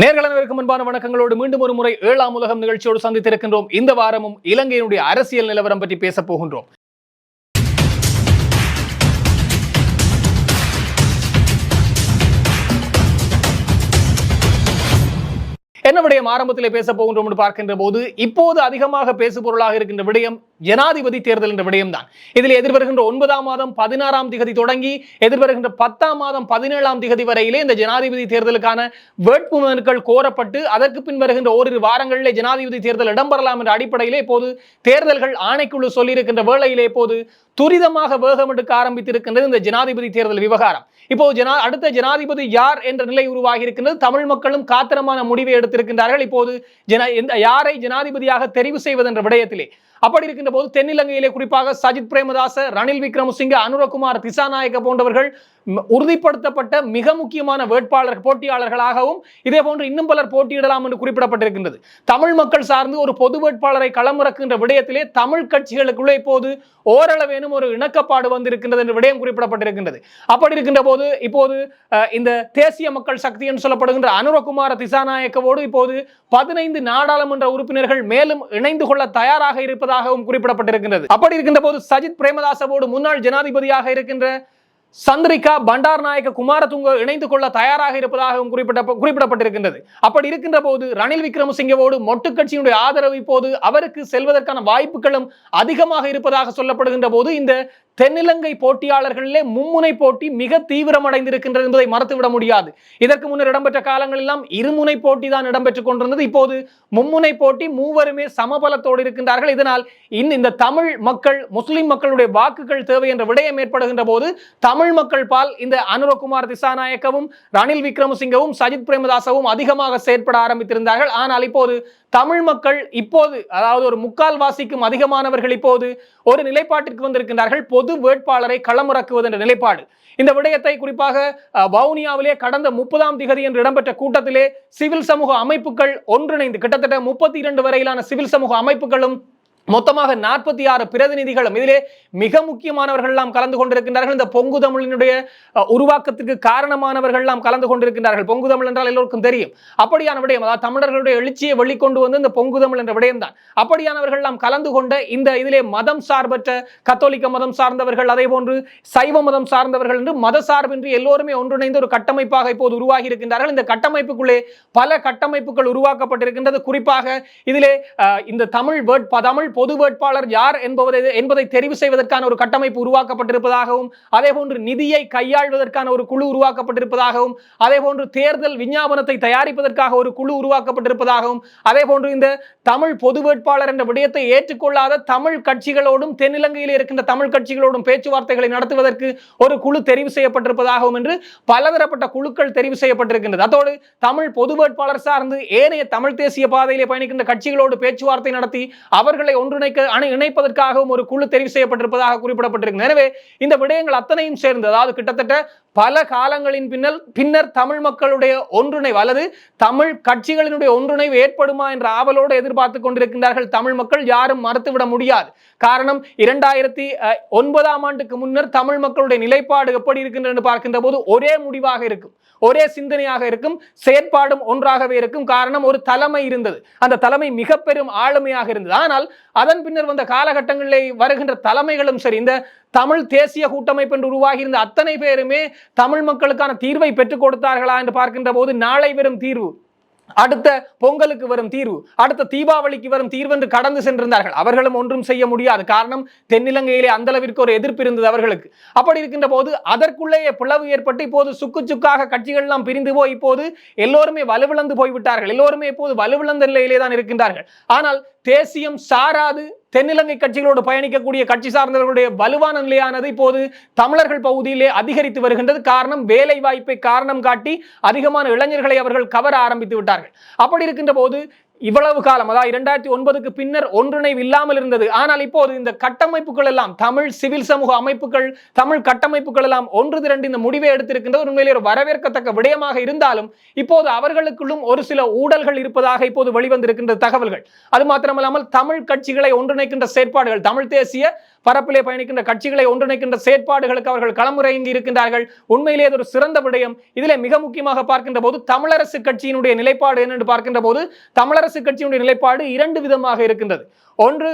நேர்களனருக்கு முன்பான வணக்கங்களோடு மீண்டும் ஒரு முறை ஏழாம் உலகம் நிகழ்ச்சியோடு சந்தித்திருக்கின்றோம். இந்த வாரமும் இலங்கையினுடைய அரசியல் நிலவரம் பற்றி பேச போகின்றோம். என்ன விடயம் ஆரம்பத்திலே பேச போகின்றோம் என்று பார்க்கின்ற போது இப்போது அதிகமாக பேசுபொருளாக இருக்கின்ற விடயம் ஜனாதிபதி தேர்தல் என்ற விடயம்தான். இதில் எதிர்வருகின்ற ஒன்பதாம் மாதம் பதினாறாம் திகதி தொடங்கி எதிர்வருகின்ற பத்தாம் மாதம் பதினேழாம் திகதி வரையிலே இந்த ஜனாதிபதி தேர்தலுக்கான வேட்புமனுக்கள் கோரப்பட்டு அதற்கு பின் வருகின்ற ஓரிரு வாரங்களிலே ஜனாதிபதி தேர்தல் இடம்பெறலாம் என்ற அடிப்படையிலே இப்போது தேர்தல்கள் ஆணைக்குழு சொல்லியிருக்கின்ற வேளையிலே இப்போது துரிதமாக வேகம் எடுக்க ஆரம்பித்திருக்கின்றது இந்த ஜனாதிபதி தேர்தல் விவகாரம். இப்போ ஜனா அடுத்த ஜனாதிபதி யார் என்ற நிலை உருவாகி இருக்கின்றது. தமிழ் மக்களும் காத்திரமான முடிவை எடுத்து எடுத்திருக்கின்றார்கள் இப்போது ஜன எந்த யாரை ஜனாதிபதியாக தெரிவு செய்வதென்ற விடயத்திலே. அப்படி இருக்கின்ற போது தென்னிலங்கையிலே குறிப்பாக சஜித் பிரேமதாச ரணில் விக்ரமசிங்க அனுரகுமார் திசாநாயக்க போன்றவர்கள் உறுதிப்படுத்தப்பட்ட மிக முக்கியமான வேட்பாளர் போட்டியாளர்களாகவும் இதே போன்று இன்னும் பலர் போட்டியிடலாம் என்று குறிப்பிடப்பட்டிருக்கின்றது. தமிழ் மக்கள் சார்ந்து ஒரு பொது வேட்பாளரை களமிறக்கின்ற விடயத்திலே தமிழ் கட்சிகளுக்குள்ளே இப்போது ஓரளவேனும் ஒரு இணக்கப்பாடு வந்திருக்கின்றது என்ற விடயம் குறிப்பிடப்பட்டிருக்கின்றது. அப்படி இருக்கின்ற போது இப்போது அஹ், இந்த தேசிய மக்கள் சக்தி என்று சொல்லப்படுகின்ற அனுரகுமார திசாநாயக்கவோடு இப்போது பதினைந்து நாடாளுமன்ற உறுப்பினர்கள் மேலும் இணைந்து கொள்ள தயாராக இருப்பதாகவும் குறிப்பிடப்பட்டிருக்கின்றது. அப்படி இருக்கின்ற போது சஜித் பிரேமதாசவோடு முன்னாள் ஜனாதிபதியாக இருக்கின்ற சந்திரிகா பண்டார் நாயக்க குமாரதுங்க இணைந்து கொள்ள தயாராக இருப்பதாகவும் குறிப்பிட்ட குறிப்பிடப்பட்டிருக்கின்றது. அப்படி இருக்கின்ற போது ரணில் விக்ரமசிங்கவோடு மொட்டு கட்சியினுடைய ஆதரவு இப்போது அவருக்கு செல்வதற்கான வாய்ப்புகளும் அதிகமாக இருப்பதாக சொல்லப்படுகின்ற போது இந்த தென்னிலங்கை போட்டியாளர்களிலே மும்முனை போட்டி மிக தீவிரமடைந்திருக்கின்றது என்பதை மறத்துவிட முடியாது. இதற்கு முன்னர் இடம்பெற்ற காலங்களெல்லாம் இருமுனை போட்டி தான் இடம்பெற்றுக் கொண்டிருந்தது. இப்போது மும்முனை போட்டி மூவருமே சமபலத்தோடு இருக்கின்றார்கள். இதனால் இன் இந்த தமிழ் மக்கள் முஸ்லிம் மக்களுடைய வாக்குகள் தேவை என்ற விடயம் ஏற்படுகின்ற போது தமிழ் மக்கள் பால் இந்த அனுரகுமார் திசாநாயக்கவும் ரணில் விக்ரமசிங்கவும் சஜித் பிரேமதாசவும் அதிகமாக செயற்பட ஆரம்பித்திருந்தார்கள். ஆனால் இப்போது தமிழ் மக்கள் இப்போது அதாவது ஒரு முக்கால் வாசிக்கும் அதிகமானவர்கள் இப்போது ஒரு நிலைப்பாட்டிற்கு வந்திருக்கின்றார்கள். பொது வேட்பாளரை களமிறக்குவது என்ற நிலைப்பாடு. இந்த விடயத்தை குறிப்பாக வவுனியாவிலே கடந்த முப்பதாம் திகதி என்று இடம்பெற்ற கூட்டத்திலே சிவில் சமூக அமைப்புகள் ஒன்றிணைந்து கிட்டத்தட்ட முப்பத்தி இரண்டு வரையிலான சிவில் சமூக அமைப்புகளும் மொத்தமாக நாற்பத்தி ஆறு பிரதிநிதிகளும். இதிலே மிக முக்கியமானவர்கள் எல்லாம் கலந்து கொண்டிருக்கின்றார்கள். இந்த பொங்கு தமிழினுடைய உருவாக்கத்திற்கு காரணமானவர்கள் எல்லாம் கலந்து கொண்டிருக்கின்றார்கள். பொங்கு தமிழ் என்றால் எல்லோருக்கும் தெரியும். அப்படியான விடயம் அதாவது தமிழர்களுடைய எழுச்சியை வெளிக்கொண்டு வந்து இந்த பொங்கு தமிழ் என்ற விடயம் தான் அப்படியானவர்கள் எல்லாம் கலந்து கொண்ட இந்த இதிலே மதம் சார்பற்ற கத்தோலிக்க மதம் சார்ந்தவர்கள் அதே போன்று சைவ மதம் சார்ந்தவர்கள் என்று மத சார்பின்றி எல்லோருமே ஒன்றிணைந்த ஒரு கட்டமைப்பாக இப்போது உருவாகி இருக்கின்றார்கள். இந்த கட்டமைப்புக்குள்ளே பல கட்டமைப்புகள் உருவாக்கப்பட்டிருக்கின்றது. குறிப்பாக இதிலே இந்த தமிழ் வேட் ப- தமிழ் பொது வேட்பாளர் யார் என்பதை என்பதை தெரிவு செய்வதற்கான ஒரு கட்டமைப்பு உருவாக்கப்பட்டிருப்பதாகவும் அதே போன்று நிதியை கையாள்வதற்கான ஒரு குழு உருவாக்கப்பட்டிருப்பதாகவும் அதே போன்று தேர்தல் விஞ்ஞாபனத்தை தயாரிப்பதற்காக ஒரு குழு உருவாக்கப்பட்டிருப்பதாகவும் அதே போன்று இந்த தமிழ் பொது வேட்பாளர் என்ற விடயத்தை ஏற்றுக்கொள்ளாத தமிழ் கட்சிகளோடும் தென்னிலங்கையில் இருக்கின்ற தமிழ் கட்சிகளோடும் பேச்சுவார்த்தைகளை நடத்துவதற்கு ஒரு குழு தெரிவு செய்யப்பட்டிருப்பதாகவும் என்று பலதரப்பட்ட குழுக்கள் தெரிவு செய்யப்பட்டிருக்கின்றது. அதோடு தமிழ் பொது வேட்பாளர் சார்ந்து ஏனைய தமிழ் தேசிய பாதையிலே பயணிக்கின்ற கட்சிகளோடு பேச்சுவார்த்தை நடத்தி அவர்களை ஒன்றிணைக்க அணை இணைப்பதற்காகவும் ஒரு குழு தெரிவு செய்யப்பட்டிருப்பதாக குறிப்பிடப்பட்டிருக்கு. எனவே இந்த விடயங்கள் அத்தனையும் சேர்ந்து அதாவது கிட்டத்தட்ட பல காலங்களின் பின்னல் பின்னர் தமிழ் மக்களுடைய ஒன்றிணைவு அல்லது தமிழ் கட்சிகளினுடைய ஒன்றிணைவு ஏற்படுமா என்ற ஆவலோடு எதிர்பார்த்து கொண்டிருக்கின்றார்கள் தமிழ் மக்கள் யாரும் மறுத்துவிட முடியாது. காரணம் இரண்டாயிரத்தி ஒன்பதாம் ஆண்டுக்கு முன்னர் தமிழ் மக்களுடைய நிலைப்பாடு எப்படி இருக்கின்றது பார்க்கின்ற போது ஒரே முடிவாக இருக்கும். ஒரே சிந்தனையாக இருக்கும் செயற்பாடும் ஒன்றாகவே இருக்கும். காரணம் ஒரு தலைமை இருந்தது. அந்த தலைமை மிக பெரும் ஆளுமையாக இருந்தது. ஆனால் அதன் பின்னர் வந்த காலகட்டங்களிலே வருகின்ற தலைமைகளும் சரி இந்த தமிழ் தேசிய கூட்டமைப்பு என்று உருவாகி இருந்த அத்தனை பேருமே தமிழ் மக்களுக்கான தீர்வை பெற்றுக் கொடுத்தார்களா என்று பார்க்கின்ற போது நாளை வெறும் தீர்வு. அடுத்த பொங்கலுக்கு வரும் தீர்வு அடுத்த தீபாவளிக்கு வரும் தீர்வு என்று கடந்து சென்றிருந்தார்கள். அவர்களும் ஒன்றும் செய்ய முடியாது. காரணம் தென்னிலங்கையிலே அந்த அளவிற்கு ஒரு எதிர்ப்பு இருந்தது அவர்களுக்கு. அப்படி இருக்கின்ற போது அதற்குள்ளேயே பிளவு ஏற்பட்டு இப்போது சுக்கு சுக்காக கட்சிகள் எல்லாம் பிரிந்து போய் இப்போது எல்லோருமே வலுவிழந்து போய்விட்டார்கள். எல்லோருமே இப்போது வலுவிழந்த நிலையிலே தான் இருக்கின்றார்கள். ஆனால் தேசியம் சாராது தென்னிலங்கை கட்சிகளோடு பயணிக்கக்கூடிய கட்சி சார்ந்தவர்களுடைய வலுவான நிலையானது இப்போது தமிழர்கள் பகுதியிலே அதிகரித்து வருகின்றது. காரணம் வேலை வாய்ப்பை காரணம் காட்டி அதிகமான இளைஞர்களை அவர்கள் கவர ஆரம்பித்து விட்டார்கள். அப்படி இருக்கின்ற போது இவ்வளவு காலம் அதாவது இரண்டாயிரத்தி ஒன்பதுக்கு பின்னர் ஒன்றிணைவு இல்லாமல் இருந்தது. ஆனால் இப்போது இந்த கட்டமைப்புகள் எல்லாம் தமிழ் சிவில் சமூக அமைப்புகள் தமிழ் கட்டமைப்புகள் எல்லாம் ஒன்று திரண்டு இந்த முடிவை எடுத்திருக்கின்றது. உண்மையிலே ஒரு வரவேற்கத்தக்க விடயமாக இருந்தாலும் இப்போது அவர்களுக்குள்ளும் ஒரு சில ஊழல்கள் இருப்பதாக இப்போது வெளிவந்திருக்கின்ற தகவல்கள். அது மாத்திரமல்லாமல் தமிழ் கட்சிகளை ஒன்றிணைக்கின்ற செயற்பாடுகள் தமிழ் தேசிய பரப்பிலே பயணிக்கின்ற கட்சிகளை ஒன்றிணைக்கின்ற செயற்பாடுகளுக்கு அவர்கள் களமுறைந்து இருக்கின்றார்கள். உண்மையிலே அது ஒரு சிறந்த விடயம். இதில் மிக முக்கியமாக பார்க்கின்ற போது தமிழரசு கட்சியினுடைய நிலைப்பாடு என்னென்று பார்க்கின்ற போது தமிழரசு கட்சியினுடைய நிலைப்பாடு இரண்டு விதமாக இருக்கின்றது. ஒன்று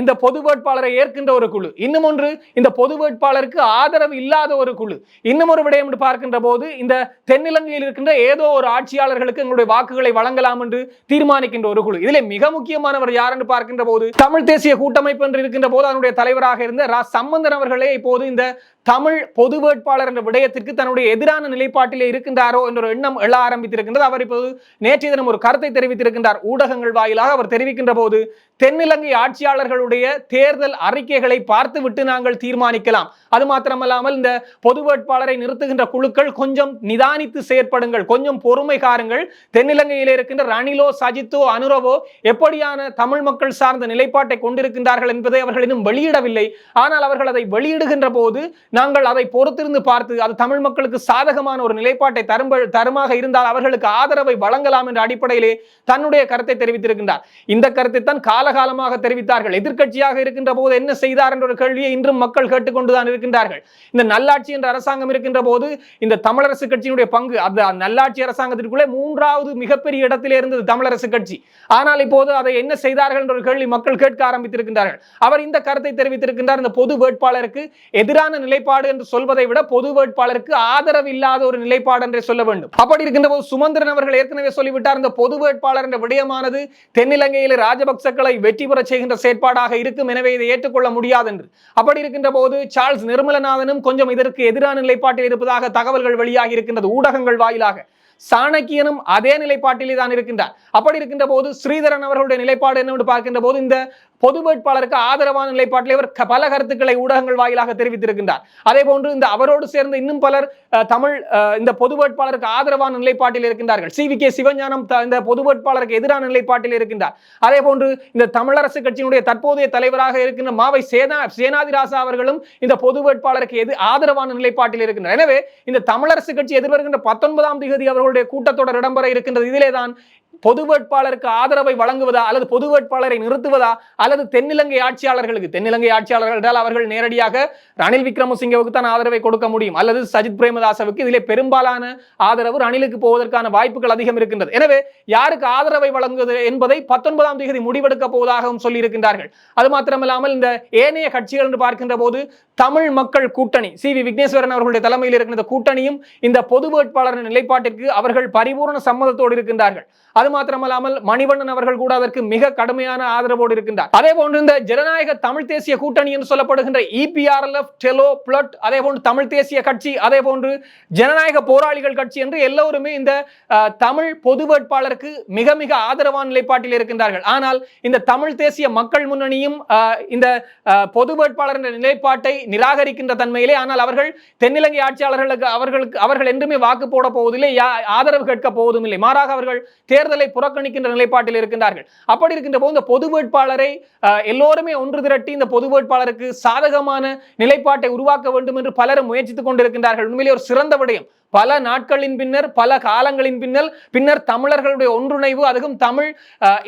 இந்த பொது வேட்பாளரை ஏற்கின்ற ஒரு குழு. இன்னும் ஒன்று இந்த பொது வேட்பாளருக்கு ஆதரவு இல்லாத ஒரு குழு. இன்னும் ஒரு விடயம் என்று பார்க்கின்ற போது இந்த தென்னிலங்கையில் இருக்கின்ற ஏதோ ஒரு ஆட்சியாளர்களுக்கு எங்களுடைய வாக்குகளை வழங்கலாம் என்று தீர்மானிக்கின்ற ஒரு குழு. இதில் மிக முக்கியமானவர் யார் என்று பார்க்கின்ற போது தமிழ் தேசிய கூட்டமைப்பு என்று இருக்கின்ற போது அதனுடைய தலைவராக இருந்த ரா. சம்பந்தன் அவர்களே இப்போது இந்த தமிழ் பொது வேட்பாளர் என்ற விடயத்திற்கு தன்னுடைய எதிரான நிலைப்பாட்டிலே இருக்கின்றாரோ என்ற ஒரு எண்ணம் எழ ஆரம்பித்திருக்கின்றது. அவர் இப்போது நேற்றைய தினம் ஒரு கருத்தை தெரிவித்திருக்கின்றார். ஊடகங்கள் வாயிலாக அவர் தெரிவிக்கின்ற போது தென்னிலங்கை ஆட்சியாளர்களுடைய தேர்தல் அறிக்கைகளை பார்த்துவிட்டு நாங்கள் தீர்மானிக்கலாம். அது மாத்திரமல்லாமல் இந்த பொது வேட்பாளரை நிறுத்துகின்ற குழுக்கள் கொஞ்சம் நிதானித்து செயற்படுங்கள். கொஞ்சம் பொறுமை காருங்கள். தென்னிலங்கையில் இருக்கின்ற ரணிலோ சஜித்தோ அனுரவோ எப்படியான தமிழ் மக்கள் சார்ந்த நிலைப்பாட்டை கொண்டிருக்கின்றார்கள் என்பதை அவர்கள் இன்னும் வெளியிடவில்லை. ஆனால் அவர்கள் அதை வெளியிடுகின்ற போது நாங்கள் அதை பொறுத்திருந்து பார்த்து அது தமிழ் மக்களுக்கு சாதகமான ஒரு நிலைப்பாட்டை தரும் தருமாக இருந்தால் அவர்களுக்கு ஆதரவை வழங்கலாம் என்ற அடிப்படையிலே தன்னுடைய கருத்தை தெரிவித்திருக்கின்றார். இந்த கருத்தை தான் காலகாலமாக தெரிவித்தார்கள். எதிர்க்கட்சியாக இருக்கின்ற போது என்ன செய்தார் என்ற ஒரு கேள்வியை இன்றும் மக்கள் கேட்டுக்கொண்டுதான் இருக்கின்றார்கள். இந்த நல்லாட்சி என்ற அரசாங்கம் இருக்கின்ற போது இந்த தமிழரசு கட்சியினுடைய பங்கு அந்த நல்லாட்சி அரசாங்கத்திற்குள்ளே மூன்றாவது மிகப்பெரிய இடத்திலே இருந்தது தமிழரசு கட்சி. ஆனால் இப்போது அதை என்ன செய்தார்கள் என்ற ஒரு கேள்வி மக்கள் கேட்க ஆரம்பித்திருக்கின்றார்கள். அவர் இந்த கருத்தை தெரிவித்திருக்கின்றார். இந்த பொது வேட்பாளருக்கு எதிரான நிலை நிலைப்பாடு என்று சொல்வதை விட பொது வேட்பாளருக்கு ஆதரவு இல்லாத ஒரு நிலைப்பாடு என்றே சொல்ல வேண்டும். அப்படி இருக்கின்ற போது சுமந்திரன் அவர்கள் ஏற்கனவே சொல்லிவிட்டார் இந்த பொது வேட்பாளர் என்ற விடயமானது தென்னிலங்கையில் ராஜபக்சக்களை வெற்றி பெற செய்கின்ற செயற்பாடாக இருக்கும் எனவே இதை ஏற்றுக்கொள்ள முடியாது என்று. அப்படி இருக்கின்ற போது சார்ல்ஸ் நிர்மலநாதனும் கொஞ்சம் இதற்கு எதிரான நிலைப்பாட்டில் இருப்பதாக தகவல்கள் வெளியாகி இருக்கின்றது ஊடகங்கள் வாயிலாக. சாணக்கியனும் அதே நிலைப்பாட்டிலே தான் இருக்கின்றார். அப்படி இருக்கின்ற போது ஸ்ரீதரன் அவர்களுடைய நிலைப்பாடு என்னவென்று பார்க்கின்ற போது இந்த பொது வேட்பாளருக்கு ஆதரவான நிலைப்பாட்டில் இவர் பல கருத்துக்களை ஊடகங்கள் வாயிலாக தெரிவித்திருக்கின்றார். அதே போன்று இந்த அவரோடு சேர்ந்த இன்னும் பலர் தமிழ் இந்த பொது வேட்பாளருக்கு ஆதரவான நிலைப்பாட்டில் இருக்கின்றார்கள். சி. வி. கே. சிவஞானம் இந்த பொது வேட்பாளருக்கு எதிரான நிலைப்பாட்டில் இருக்கின்றார். அதே போன்று இந்த தமிழரசு கட்சியினுடைய தற்போதைய தலைவராக இருக்கின்ற மாவை சேனா சேனாதிராசா அவர்களும் இந்த பொது வேட்பாளருக்கு எது ஆதரவான நிலைப்பாட்டில் இருக்கின்றனர். எனவே இந்த தமிழரசு கட்சி எதிர்வருகின்ற பத்தொன்பதாம் தேதி அவர்களுடைய கூட்டத்தொடர் இடம்பெற இருக்கின்றது. இதிலே தான் பொது வேட்பாளருக்கு ஆதரவை வழங்குவதா அல்லது பொது வேட்பாளரை நிறுத்துவதா அல்லது தென்னிலங்கை ஆட்சியாளர்களுக்கு தென்னிலங்கை ஆட்சியாளர்கள் என்றால் அவர்கள் நேரடியாக ரணில் விக்ரமசிங்கவுக்கு தான் ஆதரவை கொடுக்க முடியும். அல்லது சஜித் பிரேமதாசவுக்கு இதிலே பெரும்பாலான ஆதரவு ரணிலுக்கு போவதற்கான வாய்ப்புகள் அதிகம் இருக்கின்றது. எனவே யாருக்கு ஆதரவை வழங்குவது என்பதை பத்தொன்பதாம் தேதி முடிவெடுக்க போவதாகவும் சொல்லியிருக்கின்றார்கள். அது மாத்திரமில்லாமல் இந்த ஏனைய கட்சிகள் என்று பார்க்கின்ற போது தமிழ் மக்கள் கூட்டணி. சி. வி. விக்னேஸ்வரன் அவர்களுடைய தலைமையில் இருக்கிற இந்த கூட்டணியும் இந்த பொது வேட்பாளரின் நிலைப்பாட்டிற்கு அவர்கள் பரிபூர்ண சம்மதத்தோடு இருக்கின்றார்கள். அது மாத்திரமல்லாமல் மணிவண்ணன் அவர்கள் கூட அதற்கு மிக கடுமையான ஆதரவோடு இருக்கின்றார். அதே போன்று இந்த ஜனநாயக தமிழ் தேசிய கூட்டணி என்று சொல்லப்படுகின்ற இபிஆர்எல்எஃப் டெலோ பிளட் அதே போன்று தமிழ் தேசிய கட்சி அதே போன்று ஜனநாயக போராளிகள் கட்சி என்று எல்லோருமே இந்த தமிழ் பொது வேட்பாளருக்கு மிக மிக ஆதரவான நிலைப்பாட்டில் இருக்கின்றார்கள். ஆனால் இந்த தமிழ் தேசிய மக்கள் முன்னணியும் இந்த பொது வேட்பாளர் நிலைப்பாட்டை நிராகரிக்கின்ற தன்மையிலே ஆனால் அவர்கள் தென்னிலங்கை ஆட்சியாளர்களுக்கு அவர்களுக்கு அவர்கள் என்றுமே வாக்கு போட போவதில்லை யா- ஆதரவு கேட்க போவதும் இல்லை மாறாக அவர்கள் தேர்தலை புறக்கணிக்கின்ற நிலைப்பாட்டில் இருக்கின்றார்கள். அப்படி இருக்கின்ற போது இந்த பொது வேட்பாளரை எல்லோருமே ஒன்று திரட்டி இந்த பொது வேட்பாளருக்கு சாதகமான நிலைப்பாட்டை உருவாக்க வேண்டும் என்று பலரும் முயற்சித்துக் கொண்டிருக்கின்றார்கள். உண்மையிலே ஒரு சிறந்த விடயம். பல நாட்களின் பின்னர் பல காலங்களின் பின்னர் பின்னர் தமிழர்களுடைய ஒன்றுணைவு அதுவும் தமிழ்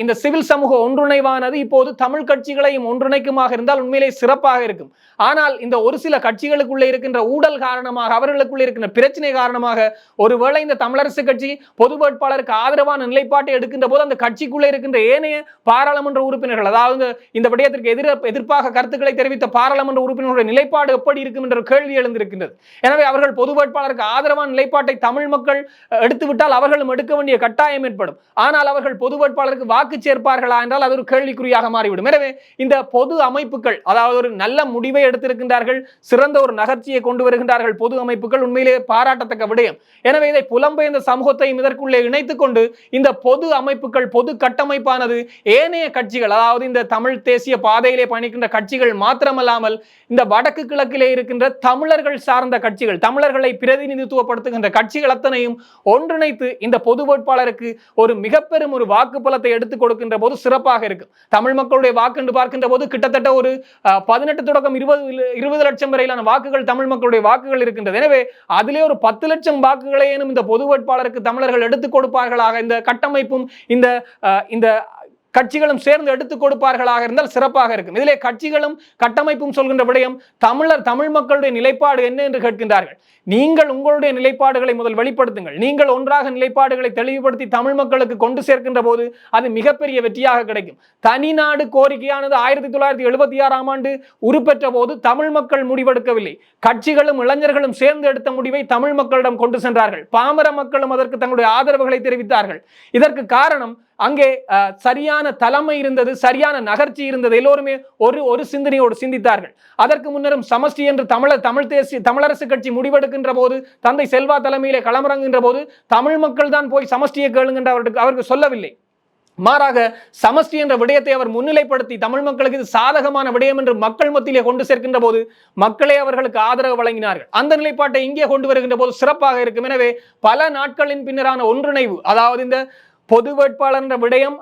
இந்த சிவில் சமூக ஒன்றுணைவானது இப்போது தமிழ் கட்சிகளையும் ஒன்றிணைக்குமாக இருந்தால் உண்மையிலே சிறப்பாக இருக்கும். ஆனால் இந்த ஒரு சில கட்சிகளுக்குள்ளே இருக்கின்ற ஊழல் காரணமாக அவர்களுக்குள்ளே இருக்கின்ற பிரச்சனை காரணமாக ஒருவேளை இந்த தமிழரசு கட்சி பொது வேட்பாளருக்கு ஆதரவான நிலைப்பாட்டை எடுக்கின்ற போது அந்த கட்சிக்குள்ளே இருக்கின்ற ஏனைய பாராளுமன்ற உறுப்பினர்கள் அதாவது இந்த விடயத்திற்கு எதிர எதிர்ப்பாக கருத்துக்களை தெரிவித்த பாராளுமன்ற உறுப்பினர்களுடைய நிலைப்பாடு எப்படி இருக்கும் என்ற கேள்வி எழுந்திருக்கின்றது. எனவே அவர்கள் பொது வேட்பாளருக்கு ஆதரவான நிலைப்பாட்டை தமிழ் மக்கள் எடுத்துவிட்டால் அவர்களும் எடுக்க வேண்டிய கட்டாயம் ஏற்படும். ஆனால் அவர்கள் பொது வேட்பாளருக்கு வாக்கு சேர்ப்பார்களா என்றால் அது ஒரு கேள்விக்குறியாக மாறிவிடும். எனவே இந்த பொது அமைப்புகள் அதாவது ஒரு நல்ல முடிவை எடுத்திருக்கின்றார்கள் சிறந்த ஒரு நகர்ச்சியை கொண்டு வருகின்றார்கள் பொது அமைப்புகள் உண்மையிலே பாராட்டத்தக்க விடயம். எனவே இதை புலம்பெயர்ந்த சமூகத்தையும் இதற்குள்ளே இணைத்துக் கொண்டு இந்த பொது அமைப்புகள் பொது கட்டமைப்பானது ஏனைய கட்சிகள் அதாவது இந்த தமிழ் தேசிய பாதையிலே பயணிக்கின்ற கட்சிகள் மாத்திரமல்லாமல் இந்த வடக்கு கிழக்கிலே இருக்கின்ற தமிழர்கள் சார்ந்த கட்சிகள் தமிழர்களை பிரதிநிதித்துவப்படுத்த பிரதிநிதித்துவப்படுத்துகின்ற கட்சிகள் அத்தனையும் ஒன்றிணைத்து இந்த பொது வேட்பாளருக்கு ஒரு மிக பெரும் ஒரு வாக்கு பலத்தை எடுத்துக் கொடுக்கின்ற போது சிறப்பாக இருக்கும். தமிழ் மக்களுடைய வாக்கு என்று பார்க்கின்ற போது கிட்டத்தட்ட ஒரு பதினெட்டு தொடக்கம் இருபது இருபது லட்சம் வரையிலான வாக்குகள் தமிழ் மக்களுடைய வாக்குகள் இருக்கின்றது. எனவே அதிலே ஒரு பத்து லட்சம் வாக்குகளையேனும் இந்த பொது வேட்பாளருக்கு தமிழர்கள் எடுத்துக் கொடுப்பார்களாக இந்த கட்டமைப்பும் இந்த இந்த கட்சிகளும் சேர்ந்து எடுத்துக் கொடுப்பார்களாக இருந்தால் சிறப்பாக இருக்கும். இதிலே கட்சிகளும் கட்டமைப்பும் சொல்கின்ற விடயம் தமிழர் தமிழ் மக்களுடைய நிலைப்பாடு என்ன என்று கேட்கின்றார்கள். நீங்கள் உங்களுடைய நிலைப்பாடுகளை முதல் வெளிப்படுத்துங்கள். நீங்கள் ஒன்றாக நிலைப்பாடுகளை தெளிவுபடுத்தி தமிழ் மக்களுக்கு கொண்டு சேர்க்கின்ற போது அது மிகப்பெரிய வெற்றியாக கிடைக்கும். தனிநாடு கோரிக்கையானது ஆயிரத்தி தொள்ளாயிரத்தி எழுபத்தி ஆறாம் ஆண்டு உருப்பெற்ற போது தமிழ் மக்கள் முடிவெடுக்கவில்லை. கட்சிகளும் இளைஞர்களும் சேர்ந்து எடுத்த முடிவை தமிழ் மக்களிடம் கொண்டு சென்றார்கள். பாமர மக்களும் அதற்கு தங்களுடைய ஆதரவுகளை தெரிவித்தார்கள். இதற்கு காரணம் அங்கே சரியான தலைமை இருந்தது சரியான நகர்ச்சி இருந்தது. எல்லோருமே ஒரு ஒரு சிந்தனையோடு சிந்தித்தார்கள். அதற்கு முன்னரும் சமஷ்டி என்று தமிழர் தமிழ் தேசிய தமிழரசு கட்சி முடிவெடுக்க முடிவெடுக்கின்ற போது தந்தை செல்வா தலைமையிலே களமிறங்குகின்ற போது தமிழ் மக்கள் தான் போய் சமஷ்டியை கேளுங்கின்ற அவருக்கு அவருக்கு சொல்லவில்லை. மாறாக சமஷ்டி என்ற விடயத்தை அவர் முன்னிலைப்படுத்தி தமிழ் மக்களுக்கு இது சாதகமான விடயம் என்று மக்கள் மத்தியிலே கொண்டு சேர்க்கின்ற போது மக்களே அவர்களுக்கு ஆதரவு வழங்கினார்கள். அந்த நிலைப்பாட்டை இங்கே கொண்டு வருகின்ற போது சிறப்பாக இருக்கும். எனவே பல நாட்களின் பின்னரான ஒன்றிணைவு அதாவது இந்த பொது வேட்பாளர் என்ற விடயம்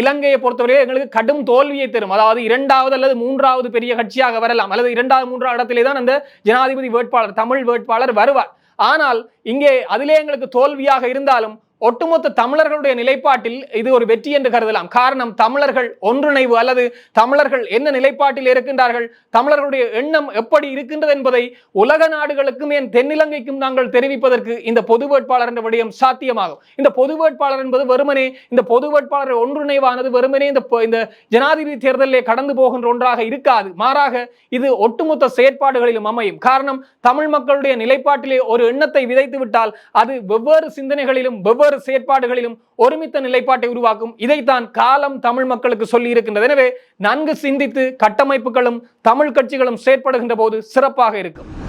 இலங்கையை பொறுத்தவரை எங்களுக்கு கடும் தோல்வியை தரும். அதாவது இரண்டாவது அல்லது மூன்றாவது பெரிய கட்சியாக வரலாம். அல்லது இரண்டாவது மூன்றாவது இடத்திலே தான் அந்த ஜனாதிபதி வேட்பாளர் தமிழ் வேட்பாளர் வருவார். ஆனால் இங்கே அதிலே எங்களுக்கு தோல்வியாக இருந்தாலும் ஒட்டுமொத்த தமிழர்களுடைய நிலைப்பாட்டில் இது ஒரு வெற்றி என்று கருதலாம். காரணம் தமிழர்கள் ஒன்றிணைவு அல்லது தமிழர்கள் என்ன நிலைப்பாட்டில் இருக்கின்றார்கள் தமிழர்களுடைய எண்ணம் எப்படி இருக்கின்றது என்பதை உலக நாடுகளுக்கும் ஏன் தென்னிலங்கைக்கும் நாங்கள் தெரிவிப்பதற்கு இந்த பொது வேட்பாளர் என்ற விடயம் சாத்தியமாகும். இந்த பொது வேட்பாளர் என்பது வெறுமனே இந்த பொது வேட்பாளர் ஒன்றிணைவானது வெறுமனே இந்த இந்த ஜனாதிபதி தேர்தலிலே கடந்து போகின்ற ஒன்றாக இருக்காது. மாறாக இது ஒட்டுமொத்த செயற்பாடுகளிலும் அமையும். காரணம் தமிழ் மக்களுடைய நிலைப்பாட்டிலே ஒரு எண்ணத்தை விதைத்து விட்டால் அது வெவ்வேறு சிந்தனைகளிலும் வெவ்வேறு செயற்பாடுகளிலும் ஒருமித்த நிலைப்பாட்டை உருவாக்கும் இதைத்தான் காலம் தமிழ் மக்களுக்கு சொல்லி இருக்கின்றது. எனவே நன்கு சிந்தித்து கட்டமைப்புகளும் தமிழ் கட்சிகளும் செயற்படுகின்ற போது சிறப்பாக இருக்கும்.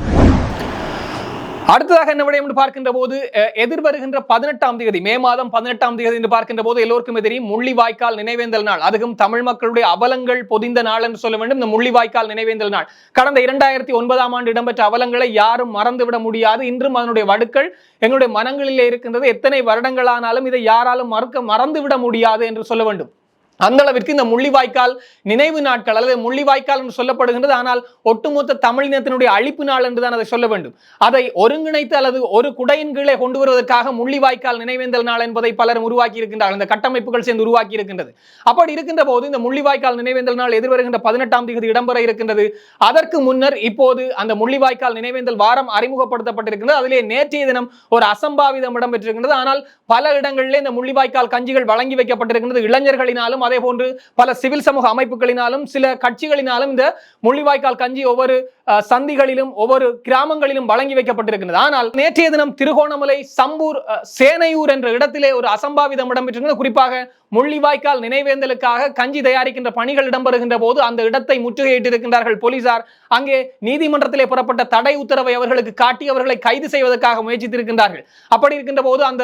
அடுத்ததாக என்ன விடயம் என்று பார்க்கின்ற போது எதிர்வருகின்ற பதினெட்டாம் தேதி மே மாதம் பதினெட்டாம் தேதி என்று பார்க்கின்ற போது எல்லோருக்குமே தெரியும் முள்ளிவாய்க்கால் நினைவேந்தல் நாள். அதுவும் தமிழ் மக்களுடைய அவலங்கள் பொதிந்த நாள் என்று சொல்ல வேண்டும். இந்த முள்ளிவாய்க்கால் நினைவேந்தல் நாள். கடந்த இரண்டாயிரத்தி ஒன்பதாம் ஆண்டு இடம்பெற்ற அவலங்களை யாரும் மறந்துவிட முடியாது. இன்றும் அதனுடைய வடுக்கள் எங்களுடைய மனங்களிலே இருக்கின்றது. எத்தனை வருடங்களானாலும் இதை யாராலும் மறக்க மறந்துவிட முடியாது என்று சொல்ல வேண்டும். அந்த அளவிற்கு இந்த முள்ளிவாய்க்கால் நினைவு நாட்கள் அல்லது முள்ளிவாய்க்கால் என்று சொல்லப்படுகின்றது. ஆனால் ஒட்டுமொத்த தமிழினத்தினுடைய அழிப்பு நாள் என்றுதான் அதை சொல்ல வேண்டும். அதை ஒருங்கிணைத்து அல்லது ஒரு குடையின் கீழே கொண்டு வருவதற்காக முள்ளிவாய்க்கால் நினைவேந்தல் நாள் என்பதை பலரும் உருவாக்கி இருக்கின்றார்கள். இந்த கட்டமைப்புகள் சேர்ந்து உருவாக்கி இருக்கின்றது. அப்படி இருக்கின்ற போது இந்த முள்ளிவாய்க்கால் நினைவேந்தல் நாள் எதிர்வருகின்ற பதினெட்டாம் தேதி இடம்பெற இருக்கின்றது. அதற்கு முன்னர் இப்போது அந்த முள்ளிவாய்க்கால் நினைவேந்தல் வாரம் அறிமுகப்படுத்தப்பட்டிருக்கின்றது. அதிலே நேற்றைய தினம் ஒரு அசம்பாவிதம் இடம்பெற்றிருக்கின்றது. ஆனால் பல இடங்களிலே இந்த முள்ளிவாய்க்கால் கஞ்சிகள் வழங்கி வைக்கப்பட்டிருக்கின்றது. இளைஞர்களினாலும் அதே போன்று பல சிவில் சமூக அமைப்புகளினாலும் சில கட்சிகளினாலும் இந்த முள்ளிவாய்க்கால் கஞ்சி ஒவ்வொரு சந்திகளிலும் ஒவ்வொரு கிராமங்களிலும் வழங்கி வைக்கப்பட்டிருக்கின்றது. ஆனால் நேற்றைய தினம் திருகோணமலை சம்பூர் சேனையூர் என்ற இடத்திலே ஒரு அசம்பாவிதம் இடம்பெற்றிருந்தது குறிப்பாக முள்ளிவாய்க்கால் நினைவேந்தலுக்காக கஞ்சி தயாரிக்கின்ற பணிகள் இடம்பெறுகின்ற போது அந்த இடத்தை முற்றுகையிட்டிருக்கின்றார்கள் போலீசார். அங்கே நீதிமன்றத்திலே புறப்பட்ட தடை உத்தரவை அவர்களுக்கு காட்டி அவர்களை கைது செய்வதற்காக முயற்சித்திருக்கின்றார்கள். அப்படி இருக்கின்ற போது அந்த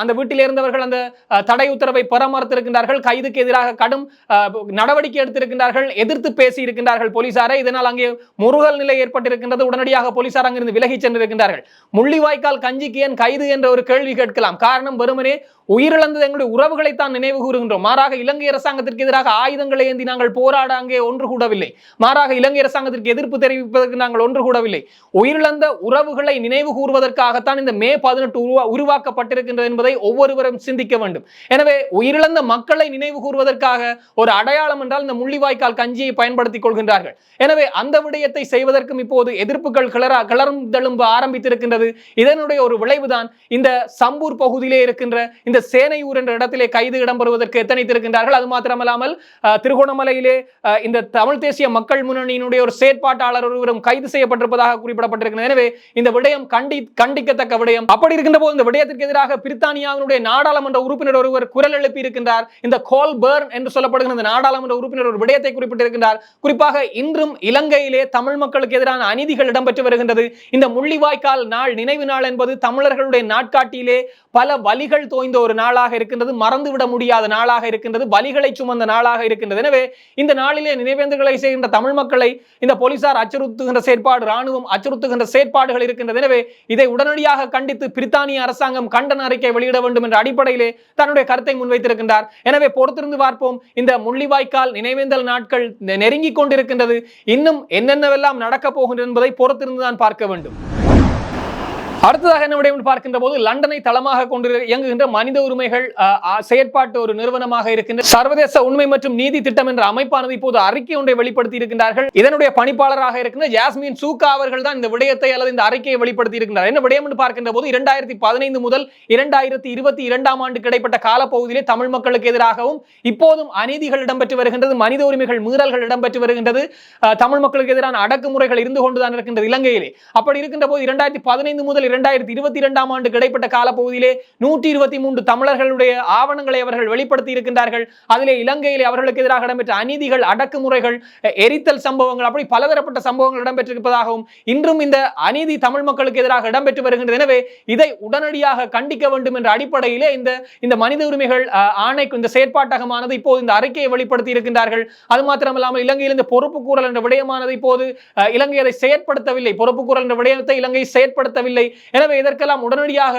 அந்த வீட்டில் இருந்தவர்கள் அந்த தடை உத்தரவை பெற மறுத்திருக்கின்றார்கள் கைதுக்கு எதிராக கடும் அஹ், நடவடிக்கை எடுத்திருக்கின்றார்கள். எதிர்த்து பேசி இருக்கின்றார்கள் போலீசாரை. இதனால் அங்கே முருகல் நிலை ஏற்பட்டிருக்கின்றது. உடனடியாக போலீசார் அங்கிருந்து விலகி சென்றிருக்கின்றார்கள். முள்ளிவாய்க்கால் கஞ்சிக்கு ஏன் கைது என்ற ஒரு கேள்வி கேட்கலாம். காரணம் வெறுமனே உயிரிழந்தது எங்களுடைய உறவுகளைத்தான் நினைவு கூறுகின்றோம். மாறாக இலங்கை அரசாங்கத்திற்கு எதிராக ஆயுதங்களை ஏந்தி நாங்கள் போராட அங்கே ஒன்று கூடவில்லை. மாறாக இலங்கை அரசாங்கத்திற்கு எதிர்ப்பு தெரிவிப்பதற்கு நாங்கள் ஒன்று கூடவில்லை. உயிரிழந்த உறவுகளை நினைவு கூறுவதற்காகத்தான் இந்த மே பதினெட்டு உருவா உருவாக்கப்பட்டிருக்கின்றது என்பதை ஒவ்வொருவரும் சிந்திக்க வேண்டும். எனவே உயிரிழந்த மக்களை நினைவு கூறுவதற்காக ஒரு அடையாளம் என்றால் இந்த முள்ளிவாய்க்கால் கஞ்சியை பயன்படுத்திக் கொள்கின்றார்கள். எனவே அந்த விடயத்தை செய்வதற்கும் இப்போது எதிர்ப்புகள் கிளற கிளர்ந்தெழும்ப ஆரம்பித்திருக்கின்றது. இதனுடைய ஒரு விளைவுதான் இந்த சம்பூர் பகுதியிலே இருக்கின்ற இந்த இந்த சேனையூர் என்ற இடத்திலே கைது இடம்பெறுவதற்கு எத்தனைத்திருக்கின்றார்கள்? அது மாத்திரமல்லாமல் திருகோணமலையிலே இந்த தமிழ் தேசிய மக்கள் முன்னணியினுடைய ஒரு செயற்பாட்டாளர் ஒருவரும் கைது செய்யப்பட்டிருப்பதாக குறிப்பிடப்பட்டிருக்கிறது எனவே இந்த விடயம் கண்டி கண்டிக்கத்தக்க விடயம். அப்படி இருக்கின்ற போது இந்த விடயத்திற்கு எதிராக பிரித்தானியாவினுடைய நாடாளுமன்ற உறுப்பினர் ஒருவர் குரல் எழுப்பி இருக்கின்றார் இந்த கோல் பேர்ன் என்று சொல்லப்படுகிற இந்த நாடாளுமன்ற உறுப்பினர் ஒரு விடயத்தை குறிப்பிட்டிருக்கின்றார். குறிப்பாக இன்றும் இலங்கையிலே தமிழ் மக்களுக்கு எதிரான அநீதிகள் இடம்பெற்று வருகின்றது. இந்த முள்ளிவாய்க்கால் நாள் நினைவு நாள் என்பது தமிழர்களுடைய நாட்காட்டியிலே பல வலிகள் தோய்ந்த ஒரு நாளாக இருக்கின்றது மறந்துவிட முடியாத நாளாக இருக்கின்றது வலிகளை சுமந்த நாளாக இருக்கின்றது. எனவே இந்த நாளிலே நினைவேந்தல்களை செய்கின்ற தமிழ் மக்களை இந்த போலீசார் அச்சுறுத்துகின்ற செயற்பாடு ராணுவம் அச்சுறுத்துகின்ற செயற்பாடுகள் இருக்கின்றது. எனவே இதை உடனடியாக கண்டித்து பிரித்தானிய அரசாங்கம் கண்டன அறிக்கை வெளியிட வேண்டும் என்ற அடிப்படையிலே தன்னுடைய கருத்தை முன்வைத்திருக்கின்றார். எனவே பொறுத்திருந்து பார்ப்போம். இந்த முள்ளிவாய்க்கால் நினைவேந்தல் நாட்கள் நெருங்கி நெருங்கிக் கொண்டிருக்கின்றது. இன்னும் என்னென்னவெல்லாம் நடக்கப் போகின்றது என்பதை பொறுத்திருந்து தான் பார்க்க வேண்டும். அடுத்ததாக என்ன விடயம் பார்க்கின்ற போது லண்டனை தளமாக கொண்டு இயங்குகின்ற மனித உரிமைகள் செயற்பாட்டு ஒரு நிறுவனமாக இருக்கின்ற சர்வதேச உண்மை மற்றும் நீதி திட்டம் என்ற அமைப்பானது இப்போது அறிக்கை ஒன்றை வெளிப்படுத்தி இருக்கின்றார்கள். இதனுடைய பணிப்பாளராக இருக்கின்ற ஜாஸ்மின் சூக்கா அவர்கள் தான் இந்த விடயத்தை அல்லது இந்த அறிக்கையை வெளிப்படுத்தி இருக்கின்றார். என்ன விடயம் என்று பார்க்கின்ற போது இரண்டாயிரத்தி பதினைந்து முதல் இரண்டாயிரத்தி இருபத்தி இரண்டாம் ஆண்டு கிடைப்பட்ட காலப்பகுதியிலே தமிழ் மக்களுக்கு எதிராகவும் இப்போதும் அநீதிகள் இடம்பெற்று வருகின்றது மனித உரிமைகள் மீறல்கள் இடம்பெற்று வருகின்றது தமிழ் மக்களுக்கு எதிரான அடக்குமுறைகள் இருந்து கொண்டுதான் இருக்கின்றது இலங்கையிலே. அப்படி இருக்கின்ற போது இரண்டாயிரத்தி பதினைந்து முதல் இரண்டாயிரத்தி இருபத்தி இரண்டாம் ஆண்டு கிடைப்பட்ட காலப்பகுதியிலே நூற்றி இருபத்தி மூன்று தமிழர்களுடைய ஆவணங்களை அவர்கள் வெளிப்படுத்தி இருக்கின்றார்கள் அதிலே இலங்கையிலே அவர்களுக்கு எதிராக இடம்பெற்ற அநீதிகள் அடக்குமுறைகள் எரித்தல் சம்பவங்கள் அப்படி பலதரப்பட்ட சம்பவங்கள் இடம்பெற்றிருப்பதாகவும் இன்றும் இந்த அநீதி தமிழ் மக்களுக்கு எதிராக இடம்பெற்று வருகின்றது. எனவே இதை உடனடியாக கண்டிக்க வேண்டும் என்ற அடிப்படையிலே இந்த இந்த மனித உரிமைகள் அஹ், ஆணைக்கு இந்த செயற்பாட்டகமானது இப்போது இந்த அறிக்கையை வெளிப்படுத்தி இருக்கின்றார்கள் அது மாத்திரமல்லாமல் இலங்கையில் இந்த பொறுப்பு கூறல் என்ற விடயமானது இப்போது இலங்கை அதை செயற்படுத்தவில்லை. பொறுப்பு கூறல் என்ற விடயத்தை இலங்கை செயற்படுத்தவில்லை. எனவே இதற்கெல்லாம் உடனடியாக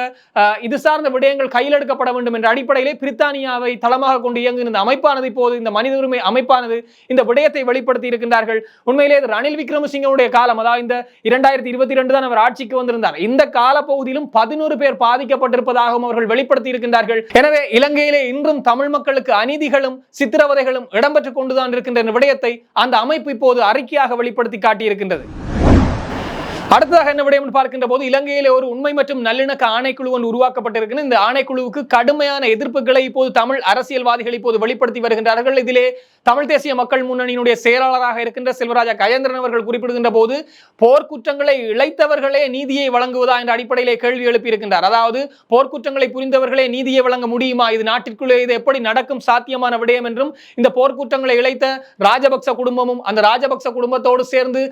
இது சார்ந்த விடயங்கள் கையில் எடுக்கப்பட வேண்டும் என்ற அடிப்படையிலே பிரித்தானியாவை தளமாக கொண்டு இயங்கும் இந்த அமைப்பானது இப்போது இந்த மனித உரிமை அமைப்பானது இந்த விடயத்தை வெளிப்படுத்தி இருக்கின்றார்கள். உண்மையிலே இது ரணில் விக்ரமசிங்கவுடைய காலம். அதாவது இந்த இரண்டாயிரத்தி இருபத்தி ரெண்டு தான் அவர் ஆட்சிக்கு வந்திருந்தார். இந்த காலப்பகுதியிலும் பதினோரு பேர் பாதிக்கப்பட்டிருப்பதாகவும் அவர்கள் வெளிப்படுத்தி இருக்கின்றார்கள். எனவே இலங்கையிலே இன்றும் தமிழ் மக்களுக்கு அநீதிகளும் சித்திரவதைகளும் இடம்பெற்றுக் கொண்டுதான் இருக்கின்ற விடயத்தை அந்த அமைப்பு இப்போது அறிக்கையாக வெளிப்படுத்தி காட்டியிருக்கின்றது. அடுத்ததாக என்ன விடயம் என்று பார்க்கின்ற போது இலங்கையிலே ஒரு உண்மை மற்றும் நல்லிணக்க ஆணைக்குழு ஒன்று உருவாக்கப்பட்டிருக்கு இந்த ஆணைக்குழுவுக்கு கடுமையான எதிர்ப்புகளை இப்போது தமிழ் அரசியல்வாதிகள் இப்போது வெளிப்படுத்தி வருகின்றார்கள். இதிலே தமிழ் தேசிய மக்கள் முன்னணியினுடைய செயலாளராக இருக்கின்ற செல்வராஜா கஜேந்திரன் அவர்கள் குறிப்பிடுகின்ற போது போர்க்குற்றங்களை இழைத்தவர்களே நீதியை வழங்குவதா என்ற அடிப்படையிலே கேள்வி எழுப்பியிருக்கின்றார். அதாவது போர்க்குற்றங்களை புரிந்தவர்களே நீதியை வழங்க முடியுமா? இது நாட்டிற்குள்ளே இது எப்படி நடக்கும் சாத்தியமான விடயம் என்றும் இந்த போர்க்குற்றங்களை இழைத்த ராஜபக்ச குடும்பமும் அந்த ராஜபக்ச குடும்பத்தோடு சேர்ந்து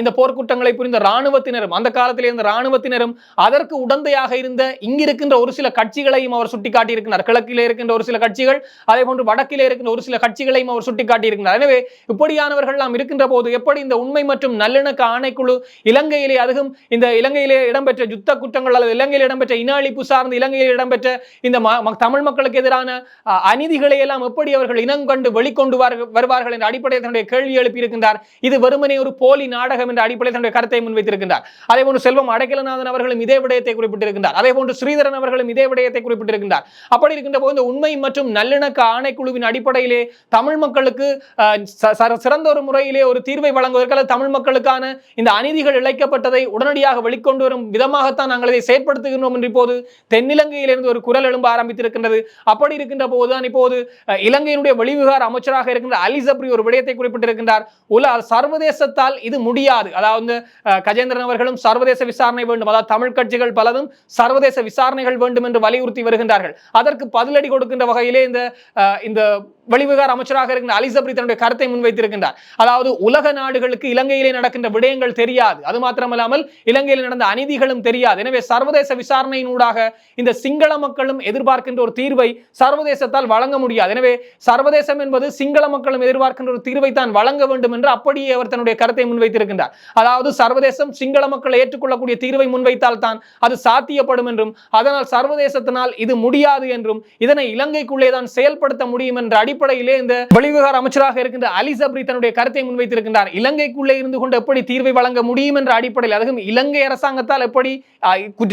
இந்த போர்க்குற்றங்களை புரிந்த இராணுவத்தினரும் அந்த காலத்தில் இருந்த இராணுவத்தினரும் அதற்கு உடந்தையாக இருந்த இங்கிருக்கின்ற ஒரு சில கட்சிகளையும் அவர் சுட்டிக்காட்டியிருக்கிறார். கிழக்கிலே இருக்கின்ற ஒரு சில கட்சிகள் அதே போன்று வடக்கிலே இருக்கின்ற ஒரு சில கட்சிகளையும் அவர் சுட்டிக்காட்டியிருக்கிறார். எனவே இப்படியானவர்கள் நாம் இருக்கின்ற போது எப்படி இந்த உண்மை மற்றும் நல்லிணக்க ஆணைக்குழு இலங்கையிலே அதுவும் இந்த இலங்கையிலே இடம்பெற்ற யுத்த குற்றங்கள் அல்லது இலங்கையில் இடம்பெற்ற இன அழிப்பு சார்ந்து இலங்கையில் இடம்பெற்ற இந்த தமிழ் மக்களுக்கு எதிரான அநீதிகளை எல்லாம் எப்படி அவர்கள் இனம் கண்டு வெளிக்கொண்டு வருவார்கள் என்ற அடிப்படையில் தன்னுடைய கேள்வி எழுப்பியிருக்கின்றார். இது வெறுமனே ஒரு போலி நாடகம் என்ற அடிப்படையில் தன்னுடைய கருத்தை முன்வைத்திருக்கின்றார். குறிப்பிட்டிருக்கின்றார் அதே போன்று செல்வம் அடைக்கலநாதன் அவர்களும் இதே விடயத்தை குறிப்பிட்டிருக்கின்றார். அதே போன்று ஸ்ரீதரன் அவர்களும் இதே விடயத்தை குறிப்பிட்டிருக்கின்றார். அப்படி இருக்கின்ற போது இந்த உண்மை மற்றும் நல்லிணக்க ஆணைக்குழுவின் அடிப்படையிலே தமிழ் மக்களுக்கு சிறந்த ஒரு முறையிலே ஒரு தீர்வை வழங்குவதற்கு அல்லது தமிழ் மக்களுக்கான இந்த அநீதிகள் இழைக்கப்பட்டதை உடனடியாக வெளிக்கொண்டு வரும் விதமாகத்தான் நாங்கள் இதை செயற்படுத்துகின்றோம் என்று இப்போது தென்னிலங்கையிலிருந்து ஒரு குரல் எழும்ப ஆரம்பித்திருக்கின்றது. அப்படி இருக்கின்ற போதுதான் இப்போது இலங்கையினுடைய வெளிவிவகார அமைச்சராக இருக்கின்ற அலி சப்ரி ஒரு விடயத்தை குறிப்பிட்டிருக்கின்றார். உல சர்வதேசத்தால் இது முடியாது. அதாவது கஜேந்திர கஜேந்திரன் அவர்களும் சர்வதேச விசாரணை வேண்டும். அதாவது தமிழ் கட்சிகள் பலதும் சர்வதேச விசாரணைகள் வேண்டும் என்று வலியுறுத்தி வருகின்றார்கள். அதற்கு பதிலடி கொடுக்கின்ற வகையிலே இந்த இந்த வெளிவிவகார அமைச்சராக இருக்கின்ற அலிசபரி தன்னுடைய கருத்தை முன்வைத்திருக்கின்றார். அதாவது உலக நாடுகளுக்கு இலங்கையிலே நடக்கின்ற விடயங்கள் தெரியாது. அது மாத்திரமல்லாமல் இலங்கையில் நடந்த அநீதிகளும் தெரியாது. எனவே சர்வதேச விசாரணையினூடாக இந்த சிங்கள மக்களும் எதிர்பார்க்கின்ற ஒரு தீர்வை சர்வதேசத்தால் வழங்க முடியாது. எனவே சர்வதேசம் என்பது சிங்கள மக்களும் எதிர்பார்க்கின்ற ஒரு தீர்வை தான் வழங்க வேண்டும் என்று அப்படியே அவர் தன்னுடைய கருத்தை முன்வைத்திருக்கின்றார். அதாவது சர்வதேசம் சிங்கள மக்கள் ஏற்றுக்கொள்ளக்கூடிய தீர்வை முன்வைத்தால் தான் அது சாத்தியப்படும் என்றும் அதனால் சர்வதேசத்தினால் இது முடியாது என்றும் இதனை இலங்கைக்குள்ளே தான் செயல்படுத்த முடியும் என்ற அடிப்படையிலே இந்த வெளிவிவகார அமைச்சராக இருக்கின்ற அலி சப்ரி தன்னுடைய கருத்தை முன்வைத்திருக்கின்றார். இலங்கைக்குள்ளே இருந்து கொண்டு எப்படி தீர்வை வழங்க முடியும் என்ற அடிப்படையில் அதுவும் இலங்கை அரசாங்கத்தால் எப்படி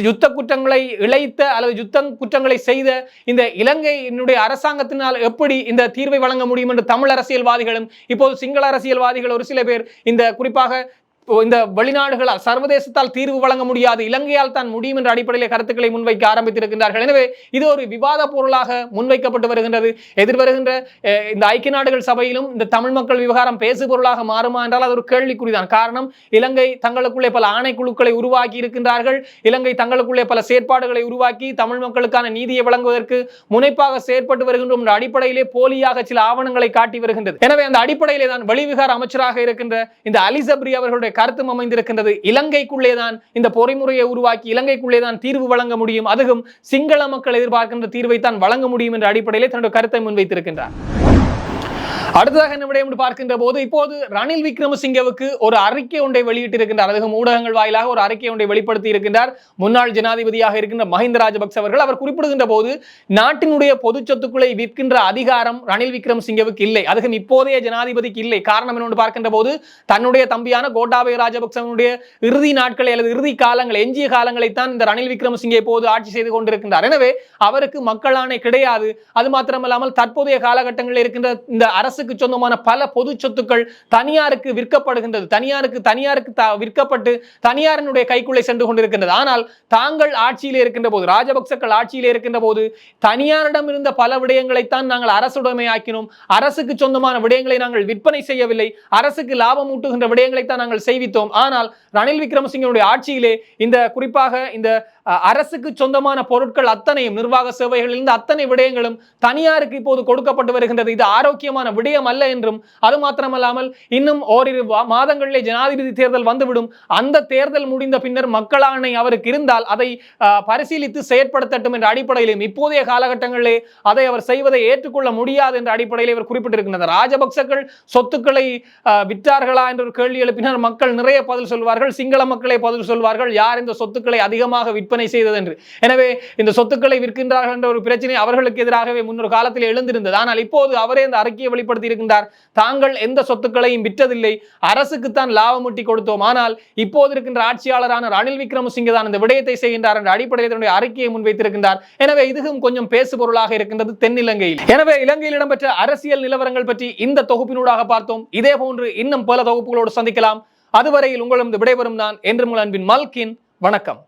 யுத்த குற்றங்களை இழைத்த அல்லது யுத்த குற்றங்களை செய்த இந்த இலங்கையினுடைய அரசாங்கத்தினால் எப்படி இந்த தீர்வை வழங்க முடியும் என்று தமிழ் அரசியல்வாதிகளும் இப்போது சிங்கள அரசியல்வாதிகள் ஒரு சில பேர் இந்த குறிப்பாக இந்த வெளிநாடுகளால் சர்வதேசத்தால் தீர்வு வழங்க முடியாது இலங்கையால் தான் முடியும் என்ற அடிப்படையில் கருத்துக்களை முன்வைக்க ஆரம்பித்திருக்கின்றார்கள். எனவே இது ஒரு விவாத பொருளாக முன்வைக்கப்பட்டு வருகின்றது. எதிர்வருகின்ற இந்த ஐக்கிய நாடுகள் சபையிலும் இந்த தமிழ் மக்கள் விவகாரம் பேசு பொருளாக மாறுமா என்றால் அது ஒரு கேள்விக்குறிதான். காரணம் இலங்கை தங்களுக்குள்ளே பல ஆணைக்குழுக்களை உருவாக்கி இருக்கின்றார்கள். இலங்கை தங்களுக்குள்ளே பல செயற்பாடுகளை உருவாக்கி தமிழ் மக்களுக்கான நீதியை வழங்குவதற்கு முனைப்பாக செயற்பட்டு வருகின்றோம் என்ற அடிப்படையிலே போலியாக சில ஆவணங்களை காட்டி வருகின்றது. எனவே அந்த அடிப்படையிலே தான் வெளிவிகார அமைச்சராக இருக்கின்ற இந்த அலிசப்ரி அவர்களுடைய கருத்தும் அமைந்திருக்கின்றது இலங்கைக்குள்ளே தான் இந்த பொறிமுறையை உருவாக்கி இலங்கைக்குள்ளே தான் தீர்வு வழங்க முடியும். அதுவும் சிங்கள மக்கள் எதிர்பார்க்கின்ற தீர்வை தான் வழங்க முடியும் என்ற அடிப்படையிலே தன்னுடைய கருத்தை முன்வைத்திருக்கின்றார். அடுத்ததாக என்ன விடயம் பார்க்கின்ற போது இப்போது ரணில் விக்ரமசிங்கவுக்கு ஒரு அறிக்கை ஒன்றை வெளியிட்டிருக்கின்றார் அதிகம் ஊடகங்கள் வாயிலாக ஒரு அறிக்கை ஒன்றை வெளிப்படுத்தி இருக்கின்றார். முன்னாள் ஜனாதிபதியாக இருக்கின்ற மஹிந்த ராஜபக்ச அவர்கள். அவர் குறிப்பிடுகின்ற போது நாட்டினுடைய பொது சொத்துக்களை விற்கின்ற அதிகாரம் ரணில் விக்ரமசிங்கவுக்கு இல்லை. அதுவும் இப்போதைய ஜனாதிபதிக்கு இல்லை. காரணம் என்னொன்று பார்க்கின்ற போது தன்னுடைய தம்பியான கோட்டாபய ராஜபக்சவனுடைய இறுதி நாட்களை அல்லது இறுதி காலங்கள் எஞ்சிய காலங்களைத்தான் இந்த ரணில் விக்ரமசிங்கே இப்போது ஆட்சி செய்து கொண்டிருக்கின்றார். எனவே அவருக்கு மக்களாணை கிடையாது. அது மாத்திரமல்லாமல் தற்போதைய காலகட்டங்களில் இருக்கின்ற இந்த அரசு அரசுக்கு சொந்தமான பல பொது சொத்துக்கள் தனியாருக்கு விற்கப்படுகின்றது. தனியாருக்கு தனியாருக்கு விற்கப்பட்டு தனியாரனுடைய கைக்குள்ளே சென்று கொண்டிருக்கின்றது. ஆனால் தாங்கள் ஆட்சியிலே இருக்கின்ற போது ராஜபக்சக்கள் ஆட்சியிலே இருக்கின்ற போது தனியாரிடம் இருந்த பல விடயங்களைத்தான் நாங்கள் அரசுடைமையாக்கினோம் அரசுக்கு சொந்தமான விடயங்களை நாங்கள் விற்பனை செய்யவில்லை. அரசுக்கு லாபம் ஊட்டுகின்ற விடயங்களைத்தான் நாங்கள் செய்வித்தோம். ஆனால் ரணில் விக்ரமசிங்கனுடைய ஆட்சியிலே இந்த குறிப்பாக இந்த அரசுக்கு சொந்தமான பொருட்கள் அத்தனையும் நிர்வாக சேவைகளிலிருந்து அத்தனை விடயங்களும் தனியாருக்கு இப்போது கொடுக்கப்பட்டு வருகின்றது. இது ஆரோக்கியமான விடயம் அல்ல என்றும் அது மாத்திரமல்லாமல் இன்னும் ஓரிரு மாதங்களிலே ஜனாதிபதி தேர்தல் வந்துவிடும். அந்த தேர்தல் முடிந்த பின்னர் மக்களாணை அவருக்கு இருந்தால் அதை பரிசீலித்து செயற்படுத்தட்டும் என்ற அடிப்படையிலும் இப்போதைய காலகட்டங்களிலே அதை அவர் செய்வதை ஏற்றுக்கொள்ள முடியாது என்ற அடிப்படையில் இவர் குறிப்பிட்டிருக்கின்றது ராஜபக்சர்கள் சொத்துக்களை விற்றார்களா என்ற ஒரு கேள்வி எழுப்பினர் மக்கள் நிறைய பதில் சொல்வார்கள் சிங்கள மக்களே பதில் சொல்வார்கள் யார் இந்த சொத்துக்களை அதிகமாக விற்பனை செய்தது என்று எனவே இந்த சொத்துக்களை விற்கின்றார்கள் என்ற ஒரு பிரச்சனை அவர்களுக்கு எதிராகவே முன்னொரு காலத்தில் எழுந்திருந்தது. ஆனால் இப்போது அவரே இந்த அறிக்கையை வெளிப்படுத்தி இருக்கின்றார். தாங்கள் எந்த சொத்துக்களையும் விற்றதில்லை. அரசுக்குத்தான் லாபம் ஈட்டி கொடுத்தோம். ஆனால் இப்போது இருக்கின்ற ஆட்சியாளரான ரணில் விக்ரமசிங்க தான் இந்த விடயத்தை செய்கின்றார் என்ற அடிப்படையில் தன்னுடைய அறிக்கையை முன்வைத்திருக்கின்றார். எனவே இதுவும் கொஞ்சம் பேசுபொருளாக இருக்கின்றது தென்னிலங்கையில். எனவே இலங்கையில் இடம்பெற்ற அரசியல் நிலவரங்கள் பற்றி இந்த தொகுப்பினூடாக பார்த்தோம். இதே போன்று இன்னும் பல தொகுப்புகளோடு சந்திக்கலாம். அதுவரையில் உங்களிடம் விடைபெறும் நான் என்று உங்கள் அன்பின் மல்கின். வணக்கம்.